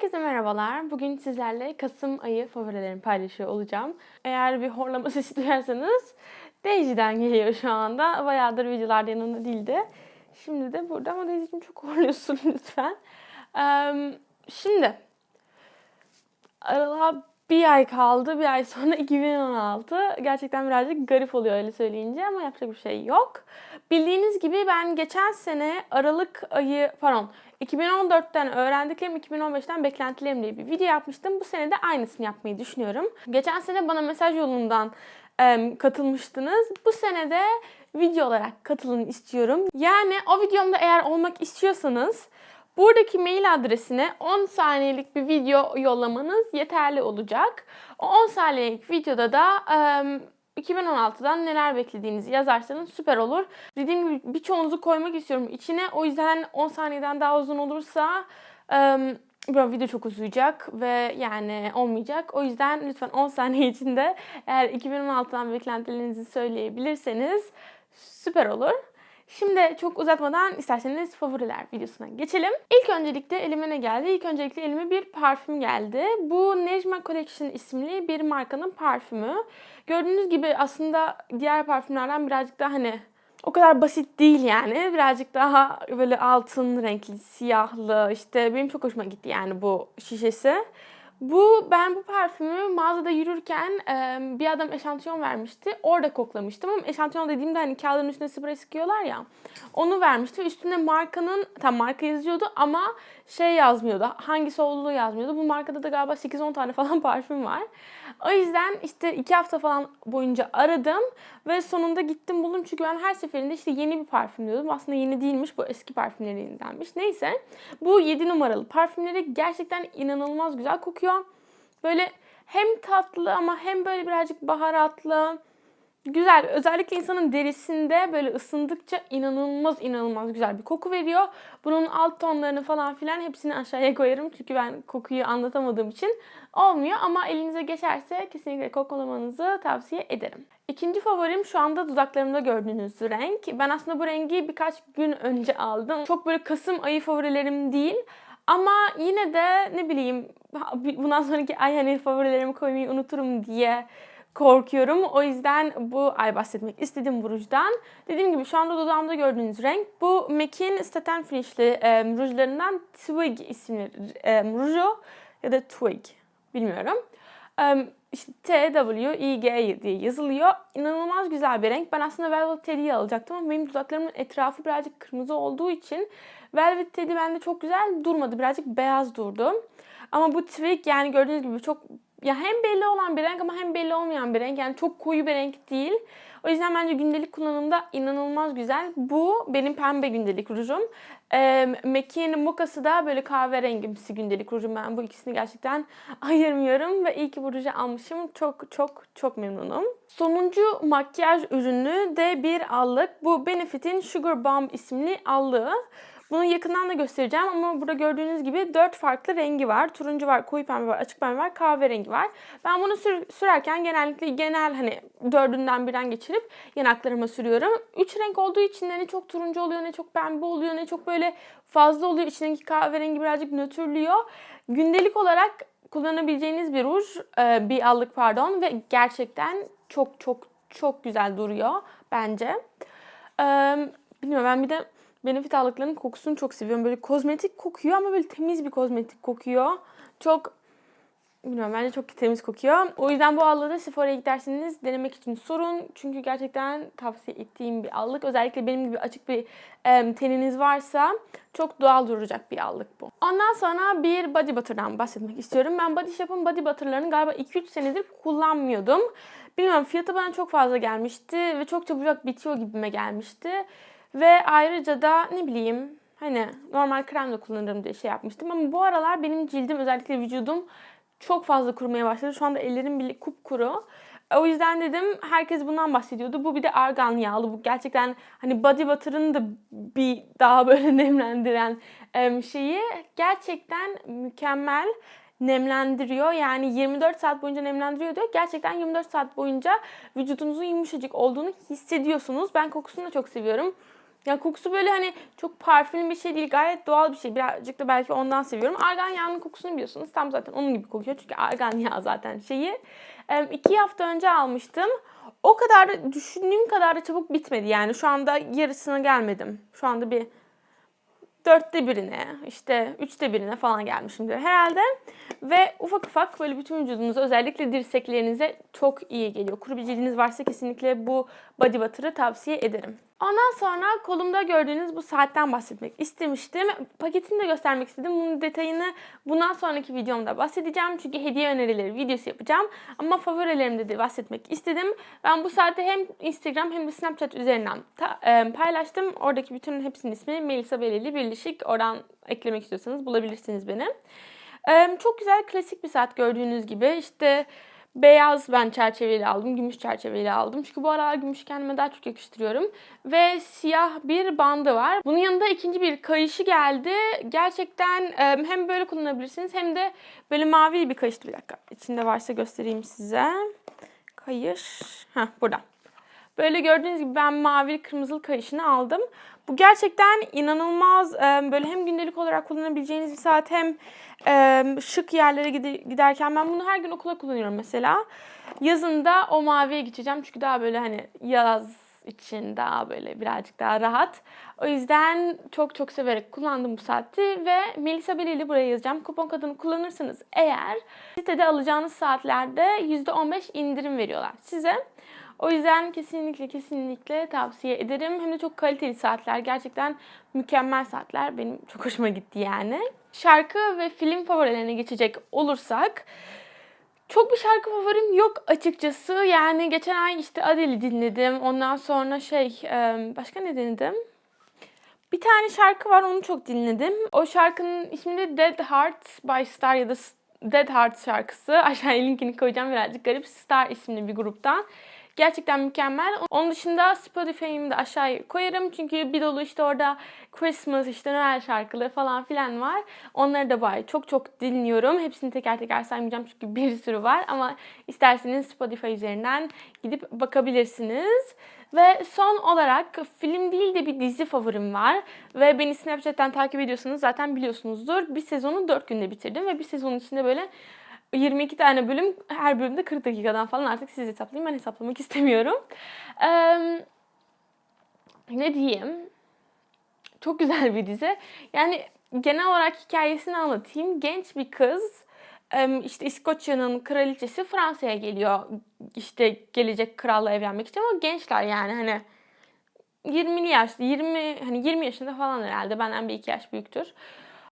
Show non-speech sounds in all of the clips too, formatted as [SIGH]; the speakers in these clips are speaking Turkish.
Herkese merhabalar. Bugün sizlerle Kasım ayı favorilerimi paylaşıyor olacağım. Eğer bir horlama [LAUGHS] sesi duyarsanız Daisy'den geliyor şu anda. Bayağıdır videolarda yanında değildi. Şimdi de burada ama Daisy'cim çok [LAUGHS] horluyorsun lütfen. Eee, şimdi aralığa bir ay kaldı. Bir ay sonra [LAUGHS] 2016. Gerçekten birazcık garip oluyor öyle söyleyince ama yapacak bir şey yok. Bildiğiniz gibi ben geçen sene Aralık ayı, pardon 2014'ten öğrendiklerim 2015'ten beklentilerim diye bir video yapmıştım. Bu sene de aynısını yapmayı düşünüyorum. Geçen sene bana mesaj yolundan em, katılmıştınız. Bu sene de video olarak katılın istiyorum. Yani o videomda eğer olmak istiyorsanız Buradaki mail adresine 10 saniyelik bir video yollamanız yeterli olacak. O 10 saniyelik videoda da em, 2016'dan neler beklediğinizi yazarsanız süper olur. Dediğim gibi birçoğunuzu koymak istiyorum içine. O yüzden 10 saniyeden daha uzun olursa em, bu video çok uzayacak ve yani olmayacak. O yüzden lütfen 10 saniye içinde eğer 2016'dan beklentilerinizi söyleyebilirseniz süper olur. Şimdi çok uzatmadan isterseniz favoriler videosuna geçelim. İlk öncelikle elime ne geldi? İlk öncelikle elime bir parfüm geldi. Bu Nejma Collection isimli bir markanın parfümü. Gördüğünüz gibi aslında diğer parfümlerden birazcık daha hani o kadar basit değil yani. Birazcık daha böyle altın renkli, siyahlı. İşte benim çok hoşuma gitti yani bu şişesi. Bu ben bu parfümü mağazada yürürken e, bir adam eşantiyon vermişti. Orada koklamıştım ama eşantiyon dediğimde hani kağıdın üstüne sprey sıkıyorlar ya. Onu vermişti ve üstünde markanın tam marka yazıyordu ama şey yazmıyordu. Hangisi olduğu yazmıyordu. Bu markada da galiba 8-10 tane falan [LAUGHS] parfüm var. O yüzden işte 2 hafta falan boyunca aradım ve sonunda gittim buldum. Çünkü ben her seferinde işte yeni bir parfüm diyordum. Aslında yeni değilmiş bu eski parfümlerindenmiş. Neyse bu 7 numaralı parfümleri gerçekten inanılmaz güzel kokuyor. Böyle hem tatlı ama hem böyle birazcık baharatlı. Güzel. Özellikle insanın derisinde böyle ısındıkça inanılmaz inanılmaz güzel bir koku veriyor. Bunun alt tonlarını falan filan hepsini aşağıya koyarım. Çünkü ben kokuyu anlatamadığım için olmuyor. Ama elinize geçerse kesinlikle koklamanızı tavsiye ederim. İkinci favorim şu anda dudaklarımda gördüğünüz renk. Ben aslında bu rengi birkaç gün önce aldım. Çok böyle Kasım ayı favorilerim değil. Ama yine de ne bileyim bundan sonraki ay hani favorilerimi koymayı unuturum diye korkuyorum. O yüzden bu ay bahsetmek istedim bu rujdan. Dediğim gibi şu anda dudağımda gördüğünüz renk. Bu MAC'in Satin Finish'li e, rujlarından Twig isimli e, ruju ya da Twig bilmiyorum. E, işte T, W, I, G diye yazılıyor. İnanılmaz güzel bir renk. Ben aslında Velvet Teddy'yi alacaktım ama benim dudaklarımın etrafı birazcık kırmızı olduğu için Velvet Teddy bende çok güzel durmadı. Birazcık beyaz durdu. Ama bu Twig yani gördüğünüz gibi çok ya hem belli olan bir renk ama hem belli olmayan bir renk. Yani çok koyu bir renk değil. O yüzden bence gündelik kullanımda inanılmaz güzel. Bu benim pembe gündelik rujum. Ee, MAC'in Moka'sı da böyle kahverengimsi gündelik rujum. Ben bu ikisini gerçekten [LAUGHS] ayırmıyorum ve iyi ki bu ruju almışım. Çok çok çok memnunum. Sonuncu makyaj ürünü de bir allık. Bu Benefit'in Sugar Bomb isimli allığı. Bunu yakından da göstereceğim ama burada gördüğünüz gibi dört farklı rengi var. Turuncu var, koyu pembe var, açık pembe var, kahverengi var. Ben bunu sür sürerken genellikle genel hani dördünden birden geçirip yanaklarıma sürüyorum. Üç renk olduğu için ne çok turuncu oluyor, ne çok pembe oluyor, ne çok böyle fazla oluyor. İçindeki kahverengi birazcık nötrlüyor. Gündelik olarak kullanabileceğiniz bir ruj, e, bir allık pardon ve gerçekten çok çok çok güzel duruyor bence. Bilmiyorum ben bir de Benefit allıklarının kokusunu çok seviyorum. Böyle kozmetik kokuyor ama böyle temiz bir kozmetik kokuyor. Çok bilmiyorum bence çok temiz kokuyor. O yüzden bu allığı da Sephora'ya giderseniz denemek için sorun. Çünkü gerçekten tavsiye ettiğim bir allık. Özellikle benim gibi açık bir e, teniniz varsa çok doğal duracak bir allık bu. Ondan sonra bir body butter'dan bahsetmek istiyorum. Ben Body Shop'un body butter'larını galiba 2-3 senedir kullanmıyordum. Bilmiyorum fiyatı bana çok fazla gelmişti ve çok çabucak bitiyor gibime gelmişti. Ve ayrıca da ne bileyim hani normal krem de kullanırım diye şey yapmıştım. Ama bu aralar benim cildim özellikle vücudum çok fazla kurumaya başladı. Şu anda ellerim bile kupkuru. O yüzden dedim herkes bundan bahsediyordu. Bu bir de argan yağlı. Bu gerçekten hani body butter'ın da bir daha böyle [LAUGHS] nemlendiren şeyi gerçekten mükemmel nemlendiriyor. Yani 24 saat boyunca nemlendiriyor diyor. Gerçekten 24 saat boyunca vücudunuzun yumuşacık olduğunu hissediyorsunuz. Ben kokusunu da çok seviyorum. Ya kokusu böyle hani çok parfüm bir şey değil. Gayet doğal bir şey. Birazcık da belki ondan seviyorum. Argan yağının kokusunu biliyorsunuz. Tam zaten onun gibi kokuyor. Çünkü argan [LAUGHS] yağı zaten şeyi. Em, iki hafta önce almıştım. O kadar da düşündüğüm kadar da çabuk bitmedi. Yani şu anda yarısına gelmedim. Şu anda bir dörtte birine, işte üçte birine falan gelmişimdir herhalde. Ve ufak ufak böyle bütün vücudunuza özellikle dirseklerinize çok iyi geliyor. Kuru bir cildiniz varsa kesinlikle bu body butter'ı tavsiye ederim. Ondan sonra kolumda gördüğünüz bu saatten bahsetmek istemiştim. Paketini de göstermek istedim. Bunun detayını bundan sonraki videomda bahsedeceğim. Çünkü hediye önerileri videosu yapacağım. Ama favorilerimde de bahsetmek istedim. Ben bu saati hem Instagram hem de Snapchat üzerinden e, paylaştım. Oradaki bütün hepsinin ismi Melisa Beleli Birleşik. Oradan eklemek istiyorsanız bulabilirsiniz beni. Çok güzel klasik bir saat gördüğünüz gibi. İşte Beyaz ben çerçeveyle aldım, gümüş çerçeveyle aldım. Çünkü bu aralar gümüş kendime daha çok yakıştırıyorum. Ve siyah bir bandı var. Bunun yanında ikinci bir kayışı geldi. Gerçekten hem böyle kullanabilirsiniz hem de böyle mavi bir kayıştı. Bir dakika içinde varsa göstereyim size. Kayış. Heh burada. Böyle gördüğünüz gibi ben mavi kırmızılı kayışını aldım. Bu gerçekten inanılmaz e, böyle hem gündelik olarak kullanabileceğiniz bir saat hem e, şık yerlere gide- giderken ben bunu her gün okula kullanıyorum mesela. Yazın da o maviye geçeceğim çünkü daha böyle hani yaz için daha böyle birazcık daha rahat. O yüzden çok çok severek kullandım bu saati ve Melisa Beleli buraya yazacağım. Kupon kodunu kullanırsanız eğer sitede alacağınız saatlerde %15 indirim veriyorlar size. O yüzden kesinlikle kesinlikle tavsiye ederim. Hem de çok kaliteli saatler. Gerçekten mükemmel saatler. Benim çok hoşuma gitti yani. Şarkı ve film favorilerine geçecek olursak çok bir şarkı favorim yok açıkçası. Yani geçen ay işte Adele'i dinledim. Ondan sonra şey başka ne dinledim? Bir tane şarkı var onu çok dinledim. O şarkının ismi de Dead Heart by Star ya da Dead Heart şarkısı. [LAUGHS] Aşağıya linkini koyacağım birazcık garip. Star isimli bir gruptan. Gerçekten mükemmel. Onun dışında Spotify'ımı da aşağıya koyarım. Çünkü bir dolu işte orada Christmas, işte Noel şarkıları falan filan var. Onları da bayağı çok çok dinliyorum. Hepsini teker teker saymayacağım çünkü [LAUGHS] bir sürü var. Ama isterseniz Spotify üzerinden gidip bakabilirsiniz. Ve son olarak film değil de bir dizi favorim var. Ve beni Snapchat'ten takip ediyorsanız zaten biliyorsunuzdur. Bir sezonu 4 günde bitirdim ve bir sezonun içinde böyle 22 tane bölüm, her bölümde 40 dakikadan falan artık siz hesaplayın. Ben hesaplamak [LAUGHS] istemiyorum. Ee, ne diyeyim? Çok güzel bir dizi. Yani genel olarak hikayesini anlatayım. Genç bir kız işte İskoçya'nın kraliçesi Fransa'ya geliyor. İşte gelecek kralla evlenmek için ama gençler yani hani 20'li yaş, 20 hani 20 yaşında falan herhalde. Benden bir iki yaş büyüktür.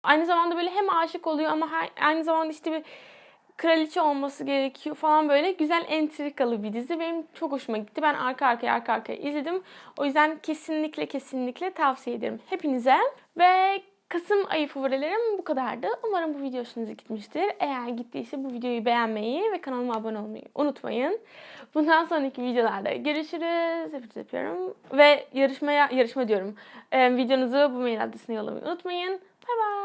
Aynı zamanda böyle hem aşık oluyor ama aynı zamanda işte bir kraliçe olması gerekiyor falan böyle güzel entrikalı bir dizi. Benim çok hoşuma gitti. Ben arka arkaya arka arkaya izledim. O yüzden kesinlikle kesinlikle tavsiye ederim hepinize. Ve Kasım ayı favorilerim bu kadardı. Umarım bu video hoşunuza gitmiştir. Eğer gittiyse bu videoyu beğenmeyi ve kanalıma abone olmayı unutmayın. Bundan sonraki videolarda görüşürüz. Hepinizi öpüyorum. Ve yarışmaya, yarışma diyorum. Ee, videonuzu bu mail adresine yollamayı unutmayın. Bay bay.